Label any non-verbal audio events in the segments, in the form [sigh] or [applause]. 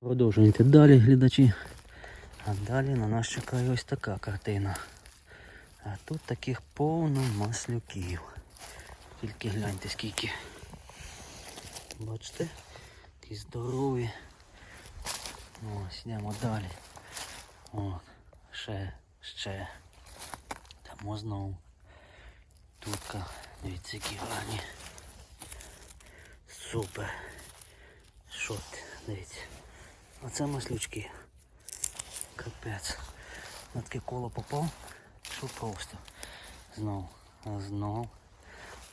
Продовжуйте далі, глядачі. А далі на нас чекає ось така картина. А тут таких повно маслюків. Тільки гляньте скільки. Бачите? Такі здорові. Ось, йдемо далі. От, ще, ще. Там знову. Тутка. Дивіться, які гарні. Супер. Що ти? Дивіться. Оце маслючки. Капець. На таке коло попав. Що просто. Знов. Знов.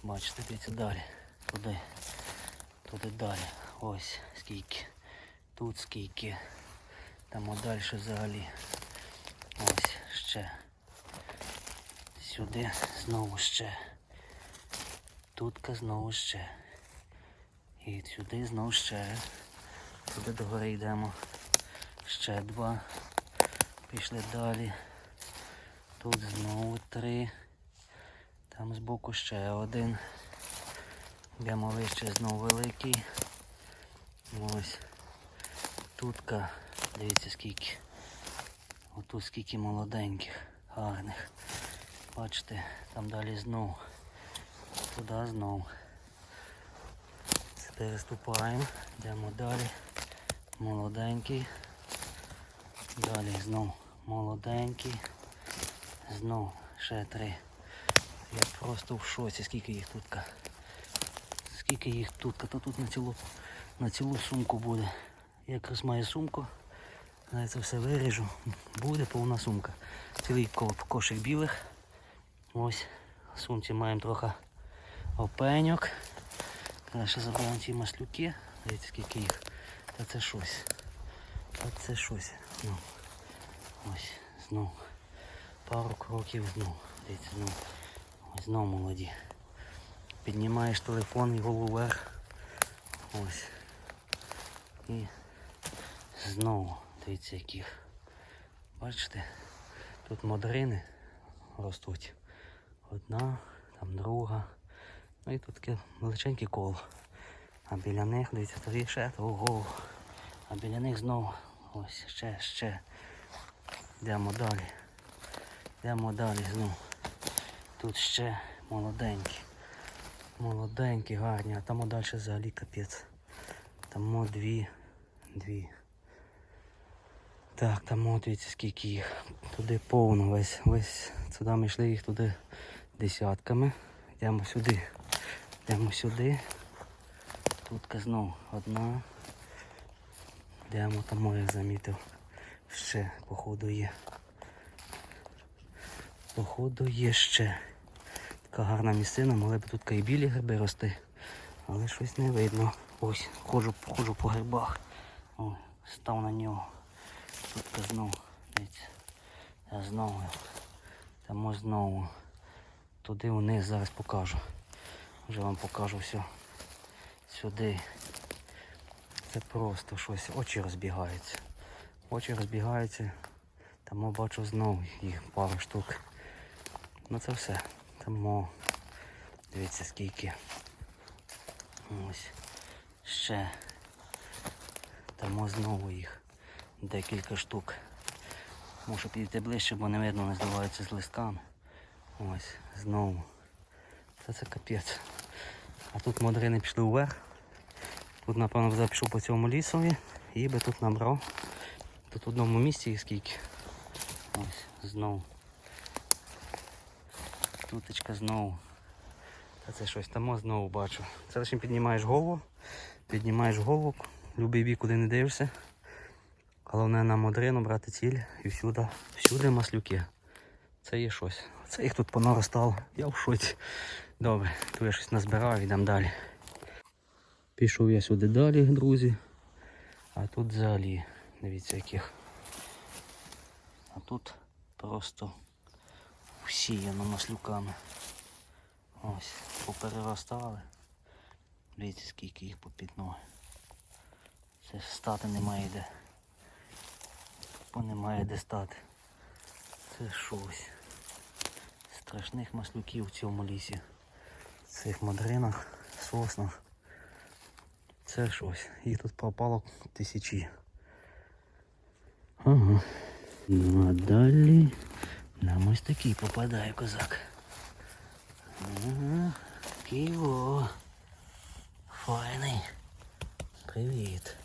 Бачите, дивіться далі. Туди. Туди далі. Ось скільки. Тут скільки. Там далі взагалі. Ось ще. Сюди знову ще. Тутка знову ще. І сюди знову ще. Туди догори йдемо. Ще два. Пішли далі. Тут знову три. Там збоку ще один. Йдемо вище знову великий. Ось. Тутка. Дивіться скільки. Отут скільки молоденьких, гарних. Бачите, там далі знов. Туди знов. Переступаємо, йдемо далі. Молоденький. Далі знов молоденький. Знов ще три. Я просто в шоці, скільки їх тут. Скільки їх тут, то тут на цілу, на цілу сумку буде. Якраз маю сумку. Я це все виріжу. Буде повна сумка. Цілий ко- кошик білих. Ось в сумці маємо трохи опеньок. Краще забираємо ці маслюки. Дивіться, скільки їх. Та це щось. Та це щось. Ну. Ось, знов. Пару кроків знов. Дивіться, знов. Ось знов молоді. Піднімаєш телефон і голову вверх. Ось. І знову. Дивіться яких. Бачите? Тут модрини ростуть. Одна, там друга. Ну і тут таке величеньке коло. А біля них, дивіться, три ще, ого. А біля них знову ось ще, ще. Йдемо далі. Йдемо далі знову. Тут ще молоденькі. Молоденькі, гарні, а там далі взагалі капець. Там дві, дві. Так, там от дивіться скільки їх. Туди повно весь, весь. Сюди ми йшли їх туди десятками. Йдемо сюди. Йдемо сюди. Тут знов одна. Йдемо там моє замітив. Ще, походу, є. Походу є ще. Така гарна місцина, могли б тут і білі гриби рости. Але щось не видно. Ось, ходжу, ходжу по грибах. О, став на нього. Тут знову. Я знову. Там знову. Туди вниз зараз покажу. Вже вам покажу все. Сюди. Це просто щось. Очі розбігаються. Очі розбігаються. Там бачу знову їх пару штук. Ну це все. Тому дивіться скільки. Ось. Ще. Там знову їх. Декілька штук. Можу підійти ближче, бо не видно, не здаваються з листками. Ось, знову. Це це капець. А тут модрини пішли вверх. Тут, напевно, вже пішов по цьому лісові і би тут набрав. Тут в одному місці їх скільки. Ось, знову. Туточка знову. Та це щось там знову бачу. Це лише піднімаєш голову, піднімаєш голову, любий бік, куди не дивишся. Головне на модрину брати ціль і всюди, всюди маслюки. Це є щось. Це їх тут понаростало. Я в шоці. Добре, тут я щось назбирав, йдемо далі. Пішов я сюди далі, друзі. А тут взагалі, дивіться яких. А тут просто всіяно маслюками. Ось, попереростали. Дивіться, скільки їх попід ноги. Це стати немає де. Бо немає де стати. Це щось. Страшних маслюків в цьому лісі. В цих мадринах, соснах. Це щось. Їх тут пропало тисячі. Ага. Ну а далі нам ось такий попадає козак. Ага. Ківо. Файний. Привіт.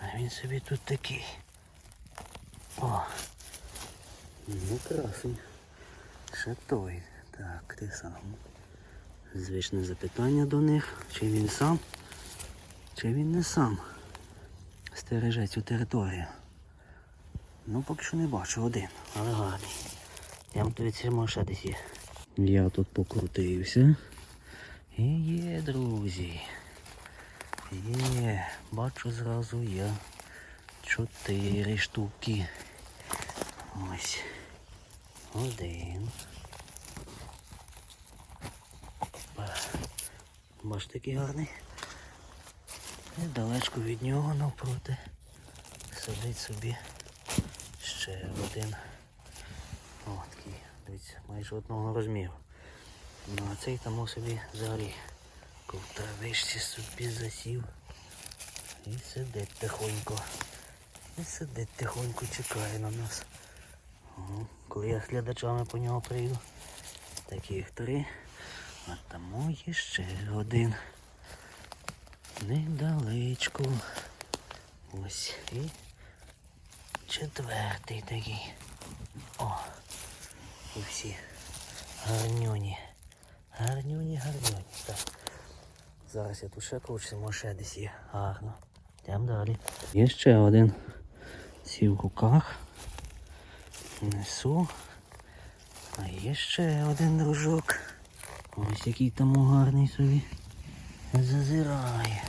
А він собі тут такий. О. Ну, красень. Ще той. Так, ти сам. Звичне запитання до них. Чи він сам, чи він не сам стереже цю територію. Ну, поки що не бачу один, але гарний. Я вам тобі цьому ще десь є. Я тут покрутився. І є, друзі. Є, бачу зразу я чотири штуки. Ось. Один. Бачите, який гарний. І далечко від нього навпроти сидить собі ще один. О, такий, дивіться, майже одного розміру. Ну а цей там собі взагалі в травичці собі засів. І сидить тихонько. І сидить тихонько, чекає на нас. О, коли я глядачами по нього прийду. Таких три. А тому ще один. Недалечко. Ось і четвертий такий. О! І всі гарнюні. Гарнюні, гарнюні. Так. Зараз я тут ще кручуся, може ще десь є. Гарно. Йдемо далі. Є ще один. Ці в руках. Несу. А є ще один дружок. Ось який там гарний собі. Зазирає.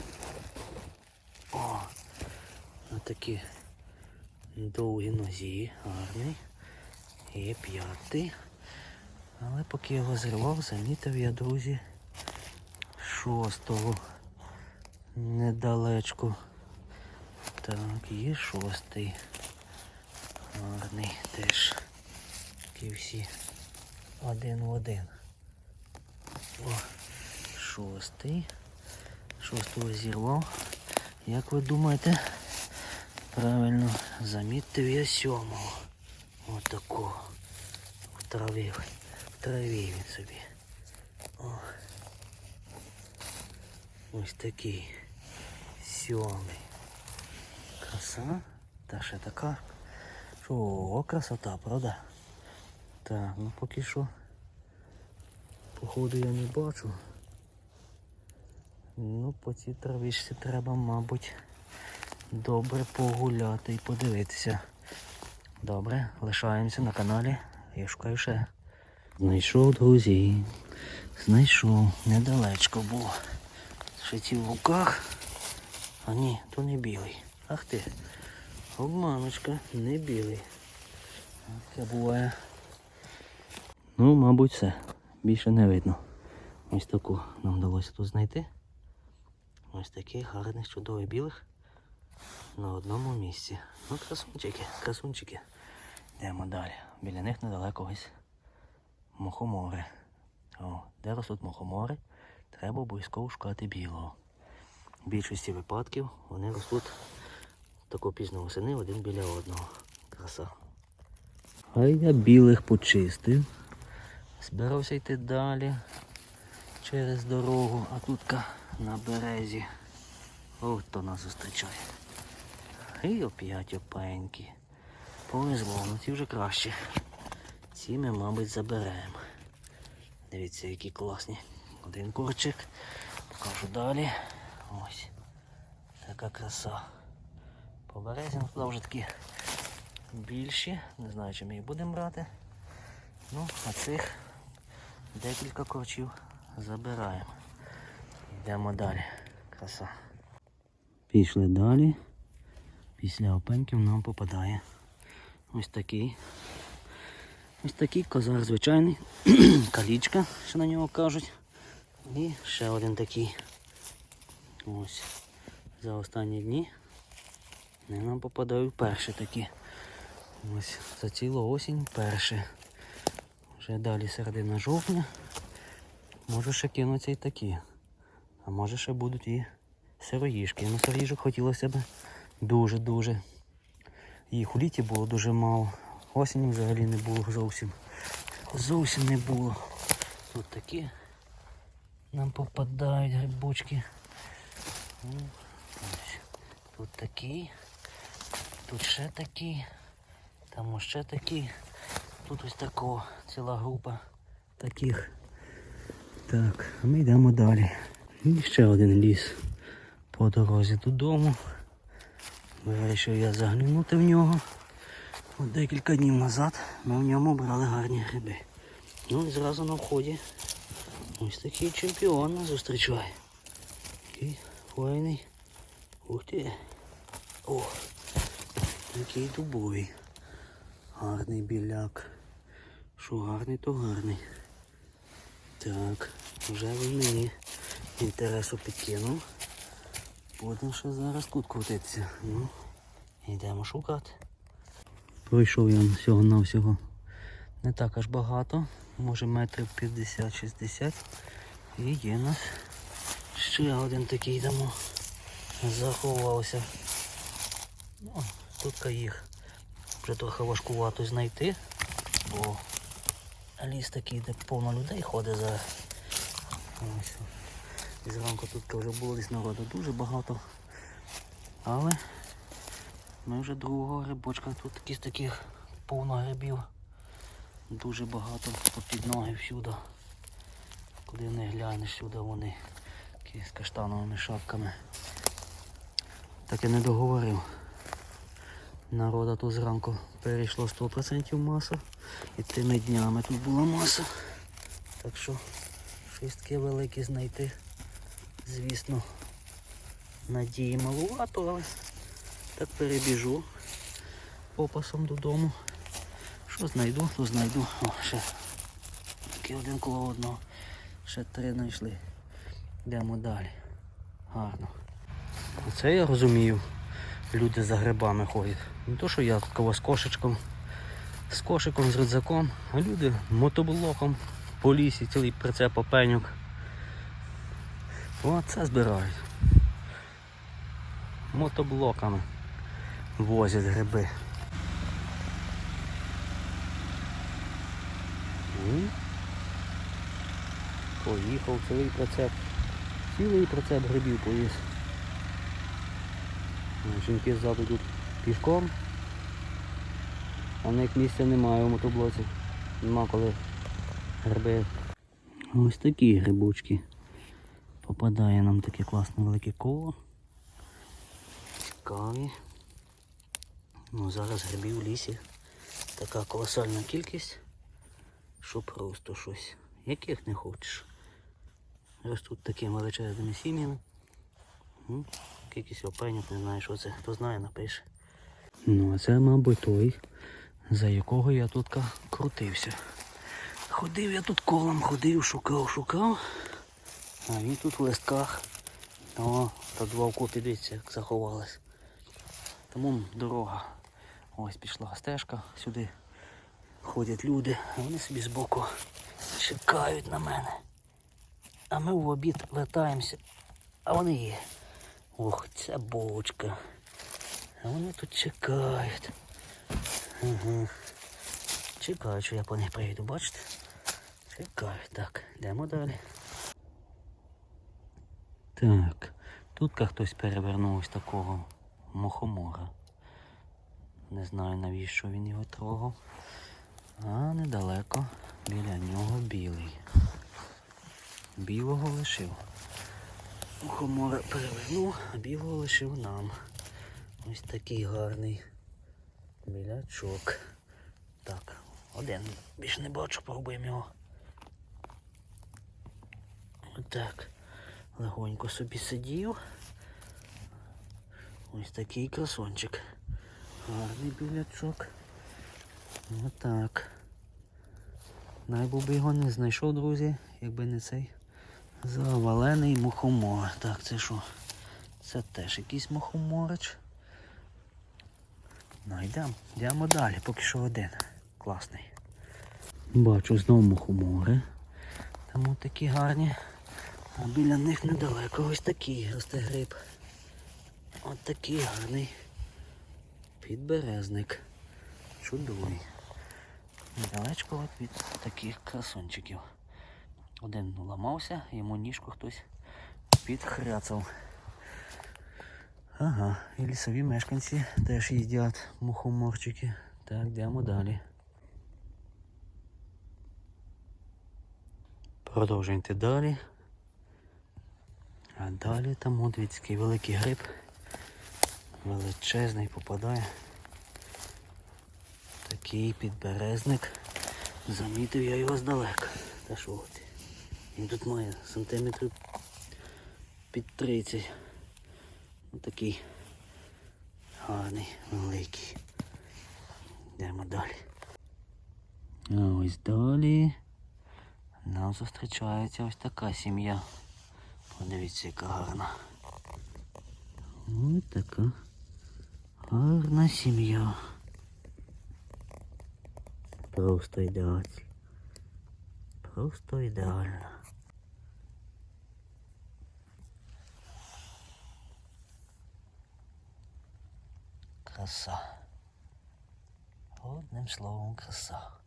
О! Отакі довгі нозі, гарний. Є п'ятий. Але поки я його зривав, замітив я, друзі, шостого недалечко. Так, є шостий. Гарний теж. Такі всі один в один. О, шостий. Шостого зірвав. Як ви думаєте? Правильно, замітив я сьомого. Отакого. В траві. В траві він собі. О. Ось такий. Сьомий. Краса. Та ще така. О, красота, правда? Так, ну поки що. Походу я не бачу. Ну, по цій травичці треба, мабуть, добре погуляти і подивитися. Добре, лишаємося на каналі. Я шукаю ще. Знайшов, друзі. Знайшов. Недалечко було. Ще ці в руках. А ні, то не білий. Ах ти. Обманочка, не білий. Таке буває. Ну, мабуть, все. Більше не видно. Ось таку нам вдалося тут знайти. Ось таких гарних, чудових білих на одному місці. Ну, красунчики, красунчики. Йдемо далі. Біля них недалеко ось мухомори. О, де ростуть мухомори, треба обов'язково шукати білого. В більшості випадків вони ростуть тако пізно восени один біля одного. Краса. А я білих почистив. Збирався йти далі через дорогу, а тут на березі. Ось хто нас зустрічає. І оп'ять опенькі. Повезло, ну ці вже краще. Ці ми, мабуть, заберемо. Дивіться, які класні. Один корчик. Покажу далі. Ось. Така краса. По березі ну, туди вже такі більші. Не знаю, чи ми їх будемо брати. Ну, а цих декілька корчів забираємо. Йдемо далі. Краса. Пішли далі. Після опеньків нам попадає ось такий. Ось такий козар звичайний. [clears throat] Калічка, що на нього кажуть. І ще один такий. Ось. За останні дні вони нам попадають перші такі. Ось за цілу осінь перші. Вже далі середина жовтня. Може ще кинуться і такі. А може ще будуть і сироїжки. Ну сироїжок хотілося б дуже-дуже. Їх у літі було дуже мало. Осінь взагалі не було зовсім. Зовсім не було. Тут такі нам попадають грибочки. Тут такий. Тут ще такий. Там ще такий. Тут ось такого ціла група таких. Так, ми йдемо далі. І ще один ліс по дорозі додому. Вирішив я заглянути в нього. От декілька днів назад ми в ньому брали гарні гриби. Ну і зразу на вході ось такий чемпіон нас зустрічає. Такий файний. Ух ти. О! Який дубовий. Гарний біляк. Що гарний, то гарний. Так, вже він мені інтересу підкинув. Будемо ще зараз тут крутитися. Ну, йдемо шукати. Пройшов я всього навсього не так аж багато, може метрів 50-60. І є нас ще один такий дамо заховався. Ну, тут їх вже трохи важкувато знайти, бо ліс такий, де повно людей ходить зараз. Ось. І зранку тут вже було десь народу дуже багато. Але ми вже другого грибочка, тут такі таких повно грибів. Дуже багато під ноги всюди. Куди не глянеш, всюди вони такі з каштановими шапками. Так я не договорив. Народа тут зранку перейшло 100% маса. І тими днями тут була маса. Так що щось таке велике знайти. Звісно, надії малувато, але так перебіжу попасом додому. Що знайду, то знайду. О, ще такий один коло одного. Ще три знайшли. Йдемо далі. Гарно. Оце я розумію. Люди за грибами ходять. Не то, що я тут кого з кошечком, з кошиком, з рюкзаком, а люди мотоблоком по лісі, цілий прицеп опеньок. Оце збирають. Мотоблоками возять гриби. М. Поїхав цілий прицеп. Цілий прицеп грибів поїзд. Жінки ззаду тут пішком. А в них місця немає у мотоблоці. Нема коли гриби. Ось такі грибочки. Попадає нам таке класне велике коло. Цікаві. Ну, зараз грибів в лісі. Така колосальна кількість, що просто щось. Яких не хочеш. Ростуть такими величезними сім'ями. Якийсь опеньок, не знаю, що це. Хто знає, напише. Ну, а це, мабуть, той, за якого я тут крутився. Ходив я тут колом, ходив, шукав, шукав. А він тут в листках. О, та два окопі, дивіться, як заховалась. Тому дорога. Ось пішла стежка, сюди ходять люди, вони собі збоку чекають на мене. А ми в обід вертаємося, а вони є. Ох, ця бочка. А вони тут чекають. Угу. Чекають, що я по них прийду, бачите? Чекають. Так, йдемо далі. Так, тут хтось перевернув ось такого мухомора. Не знаю навіщо він його трогав. А недалеко біля нього білий. Білого лишив. Мухомора перевернув, а білого лишив нам. Ось такий гарний білячок. Так, один. Більше не бачу, пробуємо його. Отак. Легонько собі сидів. Ось такий красончик. Гарний білячок. Отак. Найбо би його не знайшов, друзі, якби не цей завалений мухомор. Так, це що? Це теж якийсь мухомореч. Ну йдемо, йдемо далі, поки що один. Класний. Бачу знову мухомори. Там такі гарні. А біля них недалеко ось такий росте гриб. От такий гарний. Підберезник. Чудовий. Недалечко от від таких красунчиків. Один ламався, йому ніжку хтось підхряцав. Ага, і лісові мешканці теж їдять мухоморчики. Так, йдемо далі. Продовжуємо йти далі. А далі там от великий гриб. Величезний попадає. Такий підберезник. Замітив я його здалека. Та що от. Він тут має сантиметрів під 30. Ось такий гарний, великий. Йдемо далі. А ось далі нам зустрічається ось така сім'я. Подивіться, яка гарна. Ось така гарна сім'я. Просто ідеально. Просто ідеально. Краса. Одним словом, краса.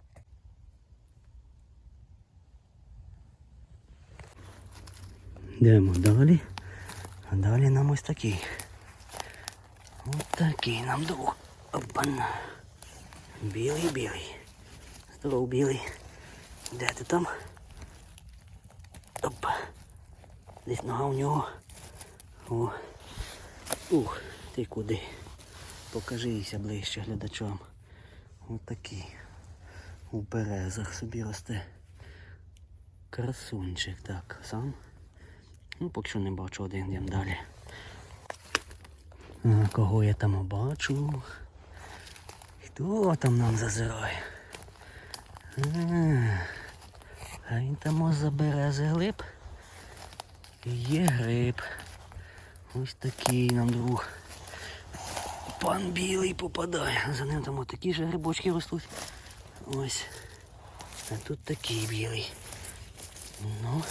Йдемо далі. А далі нам ось такий. Ось такий нам друг. Опан. Білий, білий. Здоров, білий. Де ти там? Оп. Десь нога у нього. О. Ух, ти куди? Покажися ближче глядачам. Такий. У березах собі росте. Красунчик, так, сам. Ну, поки що не бачу один, йдемо далі. А, кого я там бачу? Хто там нам зазирає? А, він там ось за глиб. Є гриб. Ось такий нам друг. Пан білий попадає. За ним там отакі ж грибочки ростуть. Ось. А тут такий білий. Ну.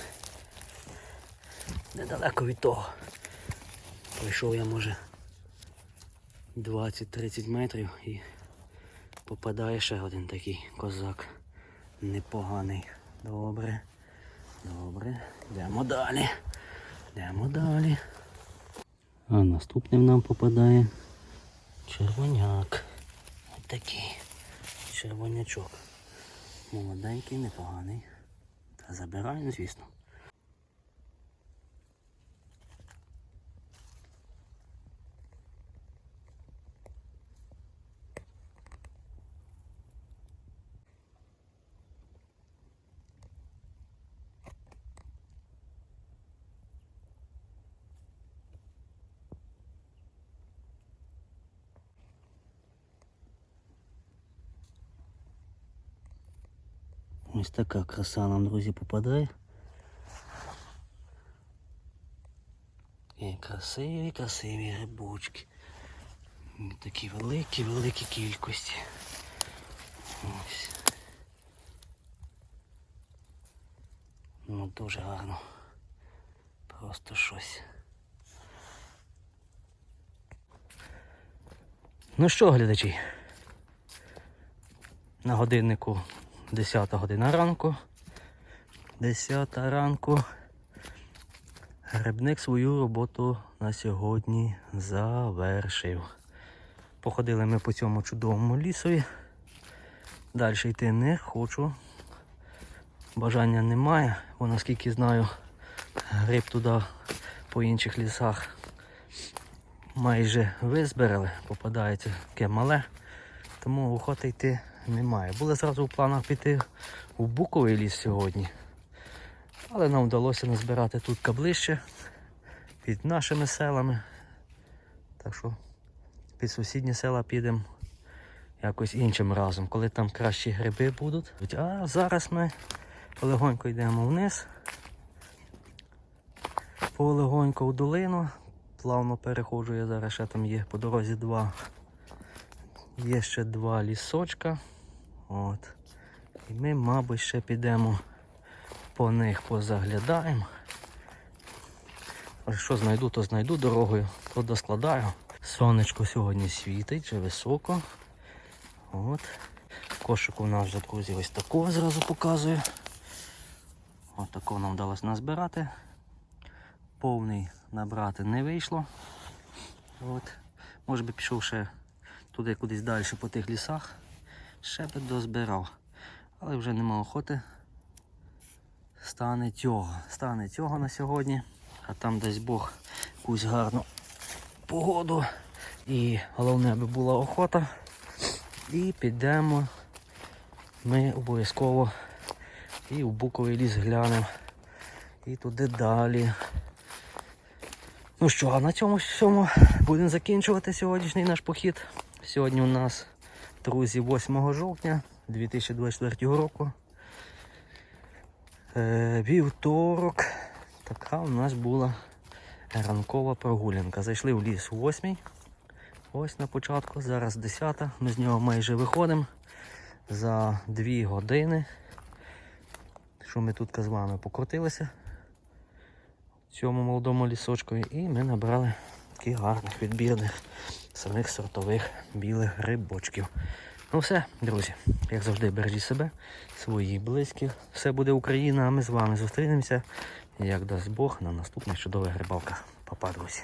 Недалеко від того. Пройшов я може 20-30 метрів і попадає ще один такий козак. Непоганий. Добре. Добре. Йдемо далі. Йдемо далі. А наступним нам попадає червоняк. Ось такий червонячок. Молоденький, непоганий. Та забираємо, звісно. Ось така краса нам, друзі, попадає. І красиві, красиві грибочки. Такі великі, великі кількості. Ось. Ну дуже гарно. Просто щось. Ну що, глядачі? На годиннику 10 година ранку. 10 ранку. Грибник свою роботу на сьогодні завершив. Походили ми по цьому чудовому лісові. Далі йти не хочу. Бажання немає, бо наскільки знаю, гриб туди по інших лісах майже визбирали, попадається таке мале, тому охоти йти немає. Були зразу в планах піти у Буковий ліс сьогодні. Але нам вдалося назбирати тут ближче, під нашими селами. Так що під сусідні села підемо якось іншим разом, коли там кращі гриби будуть. А зараз ми полегонько йдемо вниз. Полегонько в долину. Плавно переходжу, я зараз ще там є по дорозі два. Є ще два лісочка. От. І ми, мабуть, ще підемо по них позаглядаємо. Що знайду, то знайду дорогою, то доскладаю. Сонечко сьогодні світить, вже високо. От. Кошик у нас вже, друзі, ось такого зразу показую. Ось такого нам вдалося назбирати. Повний набрати не вийшло. От. Може би пішов ще туди кудись далі по тих лісах. Ще би дозбирав. Але вже нема охоти. Стане цього. Стане цього на сьогодні. А там дасть Бог якусь гарну погоду. І головне, аби була охота. І підемо ми обов'язково і в Буковий ліс глянемо. І туди далі. Ну що, а на цьому всьому будемо закінчувати сьогоднішній наш похід. Сьогодні у нас, друзі, 8 жовтня 2024 року. Е, вівторок. Така у нас була ранкова прогулянка. Зайшли в ліс о 8. Ось на початку, зараз 10. Ми з нього майже виходимо за 2 години. Що ми тут з вами покрутилися в цьому молодому лісочку і ми набрали таких гарних відбірних самих сортових білих грибочків. Ну все, друзі, як завжди, бережіть себе, своїх близьких. Все буде Україна, а ми з вами зустрінемося, як дасть Бог, на наступних чудових рибалках. Па-па, друзі.